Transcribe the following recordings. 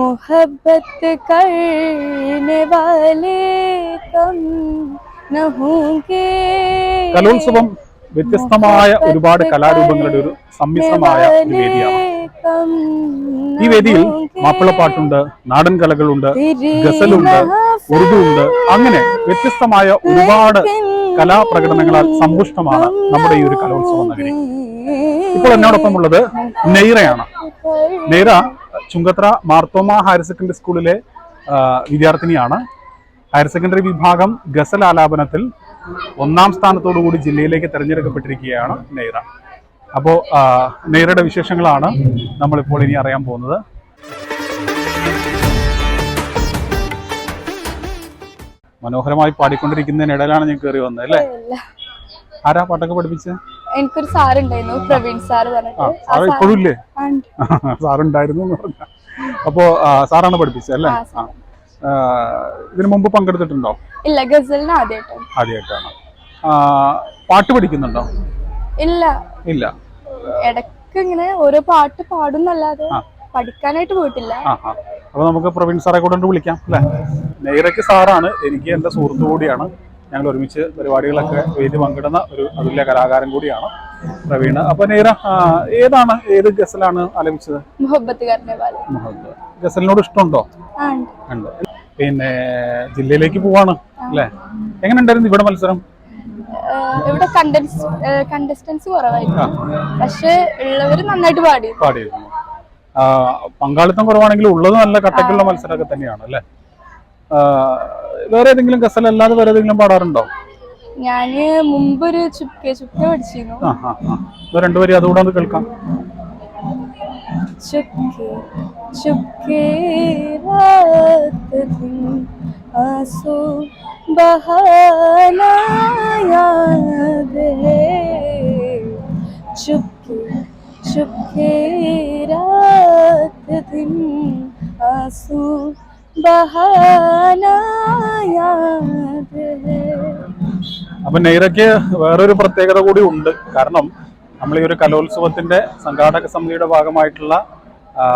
मोहब्बत करने वाले कम न होंगे കലോത്സവം വ്യത്യസ്തമായ ഒരുപാട് കലാരൂപങ്ങളുടെ ഒരു സമ്മിശ്രമായ ഒരു വേദിയാണ് कम ഈ വേദിയിൽ മാപ്പിളപ്പാട്ടുണ്ട് നാടൻ കലകളുണ്ട് ഗസലുണ്ട് ഉറുദു ഉണ്ട് അങ്ങനെ വ്യത്യസ്തമായ ഒരുപാട് കലാപ്രകടനങ്ങളാൽ സമ്പുഷ്ടമാണ് നമ്മുടെ ഈ ഒരു കലോത്സവ നഗരി ഇപ്പോൾ എന്നോടൊപ്പം ഉള്ളത് നെയ്റയാണ് നെയ്റ ചുങ്കത്ര മാർത്തോമ ഹയർ സെക്കൻഡറി സ്കൂളിലെ വിദ്യാർത്ഥിനിയാണ്. ഹയർ സെക്കൻഡറി വിഭാഗം ഗസൽ ആലാപനത്തിൽ ഒന്നാം കൂടി ജില്ലയിലേക്ക് തെരഞ്ഞെടുക്കപ്പെട്ടിരിക്കുകയാണ് നെയ്റ. അപ്പോൾ നെയ്റയുടെ വിശേഷങ്ങളാണ് നമ്മളിപ്പോൾ ഇനി അറിയാൻ പോകുന്നത്. മനോഹരമായി പാടിക്കൊണ്ടിരിക്കുന്നതിനിടയിലാണ് ഞാൻ കയറി വന്നത് അല്ലേ? ആരാ പാട്ടൊക്കെ പഠിപ്പിച്ചത് എനിക്കൊരു സാറുണ്ടായിരുന്നു പ്രവീൺ സാർ സാറ് ഇപ്പോഴും ഇല്ലേ. സാറുണ്ടായിരുന്നു അപ്പോ സാറാണ് പഠിപ്പിച്ചത് അല്ലേ? ഇതിനു മുമ്പ് പങ്കെടുത്തിട്ടുണ്ടോ? ഇല്ല ഗസലിന് ആദ്യമായിട്ടാണ് ആദ്യമായിട്ടാണ് പാട്ട് പഠിക്കുന്നുണ്ടോ? ഇല്ല. ഇല്ല. ഇടയ്ക്ക് ഇങ്ങനെ ഓരോ പാട്ട് പാടുന്നല്ലാതെ. പഠിക്കാനായിട്ട് പോയിട്ടില്ല. അപ്പൊ നമുക്ക് പ്രവീൺ സാറെ കൂടെ വിളിക്കാം അല്ലേ? നെയ്റയ്ക്ക് സാറാണ് എനിക്ക് എന്റെ സുഹൃത്തു കൂടിയാണ്. ഞങ്ങൾ ഒരുമിച്ച് പരിപാടികളൊക്കെ വേദി പങ്കിടുന്ന ഒരു അതുല്യ കലാകാരൻ കൂടിയാണ് പ്രവീണ്. അപ്പൊ നീര ഏതാണ് ഏത് ഗസലാണ് ആലപിച്ചത്? ഗസലിനോട് ഇഷ്ടമുണ്ടോ? ഉണ്ട്. പിന്നെ ജില്ലയിലേക്ക് പോവാണ് അല്ലേ? എങ്ങനെ ഉണ്ടായിരുന്നു ഇവിടെ മത്സരം? ഇവിടെ കണ്ടസ്റ്റൻസ് കുറവായിരുന്നു. പക്ഷെ ഉള്ളവര് നന്നായിട്ട് പാടി പാടിയിരുന്നു. പങ്കാളിത്തം കുറവാണെങ്കിൽ ഉള്ളത് നല്ല കട്ടക്കുള്ള മത്സരമൊക്കെ തന്നെയാണ് അല്ലേ? വേറെ ഏതെങ്കിലും ഗസൽ അല്ലാതെ വേറെ ഏതെങ്കിലും പാടാറുണ്ടോ ഞാന് മുമ്പൊരു ചുപ്കെ ചുപ്കെ പഠിച്ചിരുന്നു ആ ആ ആ ഇത് രണ്ടുപേരും അതുകൂടെ ഒന്ന് കേൾക്കാം चुपके चुपके रात दिन आंसू बहाना याद है चुपके चुपके रात दिन आंसू बहाना याद है അപ്പൊ നെയ്റയ്ക്ക് വേറൊരു പ്രത്യേകത കൂടി ഉണ്ട് കാരണം നമ്മൾ ഈ ഒരു കലോത്സവത്തിന്റെ സംഘാടക സമിതിയുടെ ഭാഗമായിട്ടുള്ള ആ,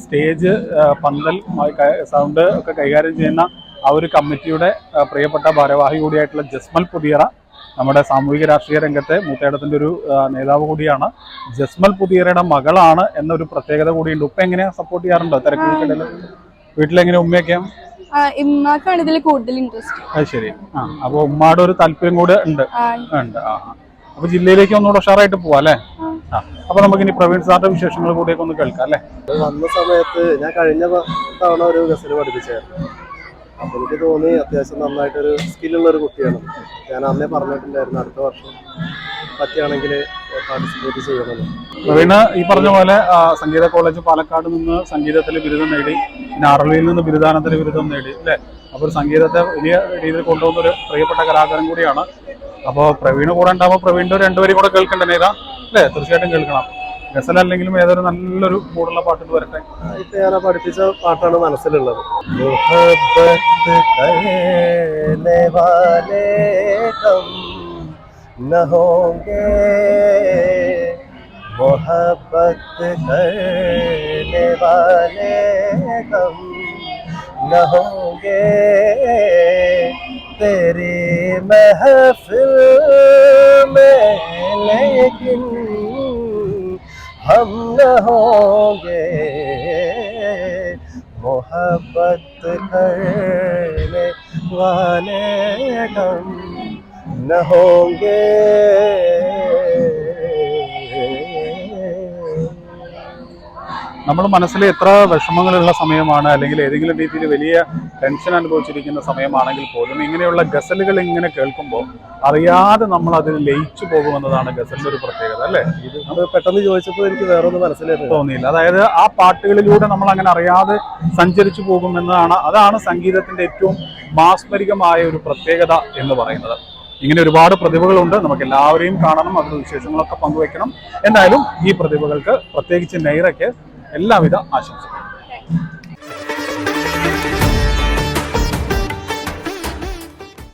സ്റ്റേജ് ആ, പന്തൽ മായി ക- സൗണ്ട് ഒക്കെ കൈകാര്യം ചെയ്യുന്ന ആ ഒരു കമ്മിറ്റിയുടെ ആ, പ്രിയപ്പെട്ട ഭാരവാഹി കൂടിയായിട്ടുള്ള ജസ്മൽ പുതിയറ നമ്മുടെ സാമൂഹിക രാഷ്ട്രീയ രംഗത്തെ മൂത്തേടത്തിന്റെ ഒരു ആ, നേതാവ് കൂടിയാണ് ജസ്മൽ പുതിയറയുടെ മകളാണ് എന്നൊരു പ്രത്യേകത കൂടിയുണ്ട് ഉപ്പ എങ്ങനെയാ സപ്പോർട്ട് ചെയ്യാറുണ്ടോ തിരക്കുകൾക്കിടയിൽ വീട്ടിലെങ്ങനെ ഉമ്മയൊക്കെയാ ഇമ്മാക്കാണ് ഇതിൽ കൂടുതൽ ഇൻട്രസ്റ്റ് അത് ശരി. ആ അപ്പൊ ഉമ്മയുടെ ഒരു താല്പര്യം കൂടെ ഉണ്ട്. ആ ഉണ്ട്. ആ. അപ്പൊ ജില്ലയിലേക്ക് ഒന്നുകൂടെ ഉഷാറായിട്ട് പോവാ അല്ലേ? അപ്പൊ നമുക്ക് ഇനി പ്രവീൺ സാറിന്റെ വിശേഷങ്ങൾ കൂടിയൊക്കെ ഒന്ന് കേൾക്കാം അല്ലേ? വന്ന സമയത്ത് ഞാൻ കഴിഞ്ഞ തവണ ഒരു ഗസൽ പഠിപ്പിച്ചായിരുന്നു. അപ്പൊ എനിക്ക് തോന്നി അത്യാവശ്യം നന്നായിട്ടൊരു സ്കില്ലുള്ള ഒരു കുട്ടിയാണ്. ഞാൻ അന്നേ പറഞ്ഞിട്ടുണ്ടായിരുന്നു അടുത്ത വർഷം പറ്റുകയാണെങ്കിൽ പാർട്ടിസിപ്പേറ്റ് ചെയ്യുന്നത് പ്രവീണ് ഈ പറഞ്ഞ പോലെ സംഗീത കോളേജ് പാലക്കാട് നിന്ന് സംഗീതത്തിൽ ബിരുദം നേടി പിന്നെ അറളിയിൽ നിന്ന് ബിരുദാനത്തിൽ ബിരുദം നേടി അല്ലെ? അപ്പോൾ സംഗീതത്തെ വലിയ രീതിയിൽ കൊണ്ടുപോകുന്ന ഒരു പ്രിയപ്പെട്ട കലാകാരൻ കൂടിയാണ്. അപ്പോൾ പ്രവീണ് കൂടെ ഉണ്ടാവുമ്പോൾ പ്രവീണിന്റെ ഒരു രണ്ടുപേരും കൂടെ കേൾക്കണ്ടേ നേതാ? അല്ലെ? തീർച്ചയായിട്ടും കേൾക്കണം. ഗസൽ അല്ലെങ്കിലും ഏതൊരു നല്ലൊരു കൂടുള്ള പാട്ടിൽ വരട്ടെ. ഇപ്പൊ ഞാൻ പഠിപ്പിച്ച പാട്ടാണ് മനസ്സിലുള്ളത്. മുഹബത്ത് न होंगे। मोहब्बत करने वाले कम न होंगे। तेरी महफिल में लेकिन हम न होंगे। मोहब्बत करने वाले हम न होंगे നമ്മൾ മനസ്സിൽ എത്ര വിഷമങ്ങളുള്ള സമയമാണ് അല്ലെങ്കിൽ ഏതെങ്കിലും രീതിയിൽ വലിയ ടെൻഷൻ അനുഭവിച്ചിരിക്കുന്ന സമയമാണെങ്കിൽ പോലും ഇങ്ങനെയുള്ള ഗസലുകൾ ഇങ്ങനെ കേൾക്കുമ്പോൾ അറിയാതെ നമ്മൾ അതിൽ ലയിച്ചു പോകുമെന്നതാണ് ഗസലിന്റെ ഒരു പ്രത്യേകത അല്ലേ ഇത് അത് പെട്ടെന്ന് ചോദിച്ചപ്പോൾ എനിക്ക് വേറെ ഒന്ന് മനസ്സിലായിരുന്നു തോന്നിയില്ല അതായത് ആ പാട്ടുകളിലൂടെ നമ്മൾ അങ്ങനെ അറിയാതെ സഞ്ചരിച്ചു പോകുമെന്നതാണ് അതാണ് സംഗീതത്തിന്റെ ഏറ്റവും മാസ്മരികമായ ഒരു പ്രത്യേകത എന്ന് പറയുന്നത് ഇങ്ങനെ ഒരുപാട് പ്രതിഭകളുണ്ട്. നമുക്ക് എല്ലാവരെയും കാണണം അതിൽ വിശേഷങ്ങളൊക്കെ പങ്കുവെക്കണം എന്തായാലും ഈ പ്രതിഭകൾക്ക് പ്രത്യേകിച്ച് നൈറയ്ക്ക് എല്ലാവിധ ആശംസകളും.